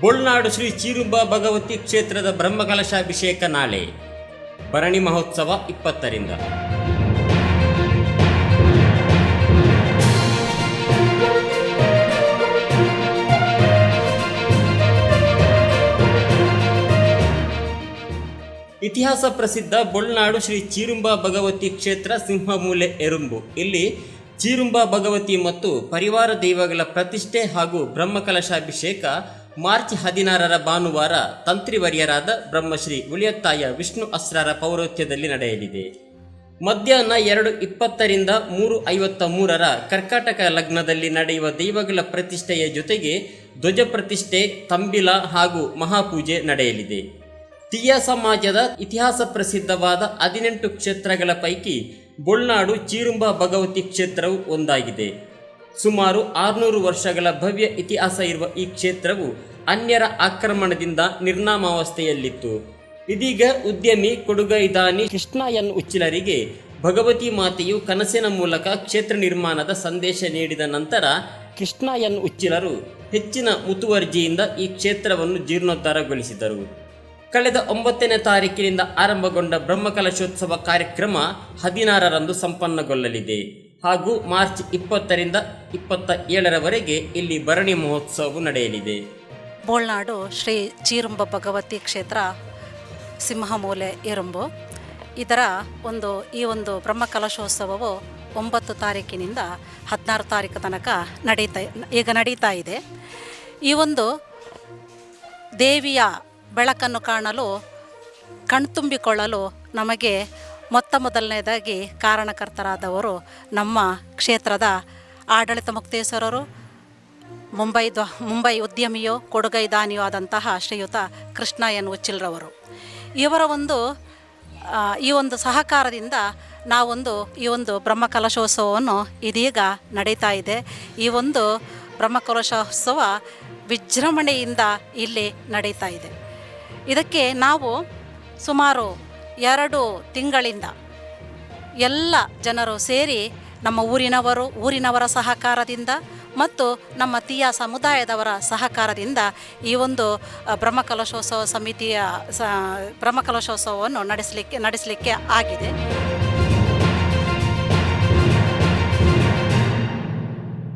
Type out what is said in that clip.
ಬೋಳ್ನಾಡು ಶ್ರೀ ಚೀರುಂಬ ಭಗವತಿ ಕ್ಷೇತ್ರದ ಬ್ರಹ್ಮಕಲಶಾಭಿಷೇಕ ನಾಳೆ. ಭರಣಿ ಮಹೋತ್ಸವ ಇಪ್ಪತ್ತರಿಂದ. ಇತಿಹಾಸ ಪ್ರಸಿದ್ಧ ಬೊಳ್ನಾಡು ಶ್ರೀ ಚಿರುಂಬ ಭಗವತಿ ಕ್ಷೇತ್ರ ಸಿಂಹಮೂಲೆ ಎರುಂಬು. ಇಲ್ಲಿ ಚಿರುಂಬ ಭಗವತಿ ಮತ್ತು ಪರಿವಾರ ದೈವಗಳ ಪ್ರತಿಷ್ಠೆ ಹಾಗೂ ಬ್ರಹ್ಮಕಲಶಾಭಿಷೇಕ ಮಾರ್ಚ್ ಹದಿನಾರರ ಭಾನುವಾರ ತಂತ್ರಿವರ್ಯರಾದ ಬ್ರಹ್ಮಶ್ರೀ ಉಳಿಯತ್ತಾಯ ವಿಷ್ಣು ಅಸ್ರಾರ ಪೌರೋತ್ಯದಲ್ಲಿ ನಡೆಯಲಿದೆ. ಮಧ್ಯಾಹ್ನ ಎರಡು ಇಪ್ಪತ್ತರಿಂದ ಮೂರು ಐವತ್ತ ಮೂರರ ಕರ್ಕಾಟಕ ಲಗ್ನದಲ್ಲಿ ನಡೆಯುವ ದೈವಗಳ ಪ್ರತಿಷ್ಠೆಯ ಜೊತೆಗೆ ಧ್ವಜ ಪ್ರತಿಷ್ಠೆ, ತಂಬಿಲ ಹಾಗೂ ಮಹಾಪೂಜೆ ನಡೆಯಲಿದೆ. ತೀಯ ಸಮಾಜದ ಇತಿಹಾಸ ಪ್ರಸಿದ್ಧವಾದ ಹದಿನೆಂಟು ಕ್ಷೇತ್ರಗಳ ಪೈಕಿ ಬೊಳ್ನಾಡು, ಚೀರುಂಬ ಭಗವತಿ ಕ್ಷೇತ್ರವು ಒಂದಾಗಿದೆ. ಸುಮಾರು ಆರುನೂರು ವರ್ಷಗಳ ಭವ್ಯ ಇತಿಹಾಸ ಇರುವ ಈ ಕ್ಷೇತ್ರವು ಅನ್ಯರ ಆಕ್ರಮಣದಿಂದ ನಿರ್ನಾಮಾವಸ್ಥೆಯಲ್ಲಿತ್ತು. ಇದೀಗ ಉದ್ಯಮಿ ಕೊಡುಗೈದಾನಿ ಕೃಷ್ಣ ಎನ್ ಉಚ್ಚಿಲರಿಗೆ ಭಗವತಿ ಮಾತೆಯು ಕನಸಿನ ಮೂಲಕ ಕ್ಷೇತ್ರ ನಿರ್ಮಾಣದ ಸಂದೇಶ ನೀಡಿದ ನಂತರ ಕೃಷ್ಣ ಎನ್ ಉಚ್ಚಿಲರು ಹೆಚ್ಚಿನ ಮುತುವರ್ಜಿಯಿಂದ ಈ ಕ್ಷೇತ್ರವನ್ನು ಜೀರ್ಣೋದ್ಧಾರಗೊಳಿಸಿದರು. ಕಳೆದ ಒಂಬತ್ತನೇ ತಾರೀಕಿನಿಂದ ಆರಂಭಗೊಂಡ ಬ್ರಹ್ಮಕಲಶೋತ್ಸವ ಕಾರ್ಯಕ್ರಮ ಹದಿನಾರರಂದು ಸಂಪನ್ನಗೊಳ್ಳಲಿದೆ. ಹಾಗೂ ಮಾರ್ಚ್ ಇಪ್ಪತ್ತರಿಂದ ಇಪ್ಪತ್ತ ಏಳರವರೆಗೆ ಇಲ್ಲಿ ಭರಣಿ ಮಹೋತ್ಸವವು ನಡೆಯಲಿದೆ. ಬೋಳ್ನಾಡು ಶ್ರೀ ಚೀರುಂಬ ಭಗವತಿ ಕ್ಷೇತ್ರ ಸಿಂಹಮೂಲೆ ಇರುಂಬು ಇದರ ಒಂದು, ಈ ಒಂದು ಬ್ರಹ್ಮಕಲಶೋತ್ಸವವು ಒಂಬತ್ತು ತಾರೀಕಿನಿಂದ ಹದಿನಾರು ತಾರೀಕು ತನಕ ನಡೀತಾ, ಈಗ ನಡೀತಾ ಇದೆ. ಈ ಒಂದು ದೇವಿಯ ಬೆಳಕನ್ನು ಕಾಣಲು, ಕಣ್ತುಂಬಿಕೊಳ್ಳಲು ನಮಗೆ ಮೊತ್ತ ಮೊದಲನೇದಾಗಿ ಕಾರಣಕರ್ತರಾದವರು ನಮ್ಮ ಕ್ಷೇತ್ರದ ಆಡಳಿತ ಮುಕ್ತೇಶ್ವರರು, ಮುಂಬೈ ದ್ವ, ಮುಂಬೈ ಉದ್ಯಮಿಯೋ, ಕೊಡುಗೈ ದಾನಿಯೋ ಆದಂತಹ ಶ್ರೀಯುತ ಕೃಷ್ಣ ಎನ್ ಉಚ್ಚಿಲ್ರವರು. ಇವರ ಒಂದು ಈ ಒಂದು ಸಹಕಾರದಿಂದ ನಾವೊಂದು ಈ ಒಂದು ಬ್ರಹ್ಮಕಲಶೋತ್ಸವವನ್ನು ಇದೀಗ ನಡೀತಾ ಇದೆ. ಈ ಒಂದು ಬ್ರಹ್ಮಕಲಶೋತ್ಸವ ವಿಜೃಂಭಣೆಯಿಂದ ಇಲ್ಲಿ ನಡೀತಾ ಇದೆ. ಇದಕ್ಕೆ ನಾವು ಸುಮಾರು ಎರಡು ತಿಂಗಳಿಂದ ಎಲ್ಲ ಜನರು ಸೇರಿ ನಮ್ಮ ಊರಿನವರು, ಊರಿನವರ ಸಹಕಾರದಿಂದ ಮತ್ತು ನಮ್ಮ ತೀಯ ಸಮುದಾಯದವರ ಸಹಕಾರದಿಂದ ಈ ಒಂದು ಬ್ರಹ್ಮಕಲಶೋತ್ಸವ ಸಮಿತಿಯ, ಸ, ಬ್ರಹ್ಮಕಲಶೋತ್ಸವವನ್ನು ನಡೆಸಲಿಕ್ಕೆ ನಡೆಸಲಿಕ್ಕೆ ಆಗಿದೆ.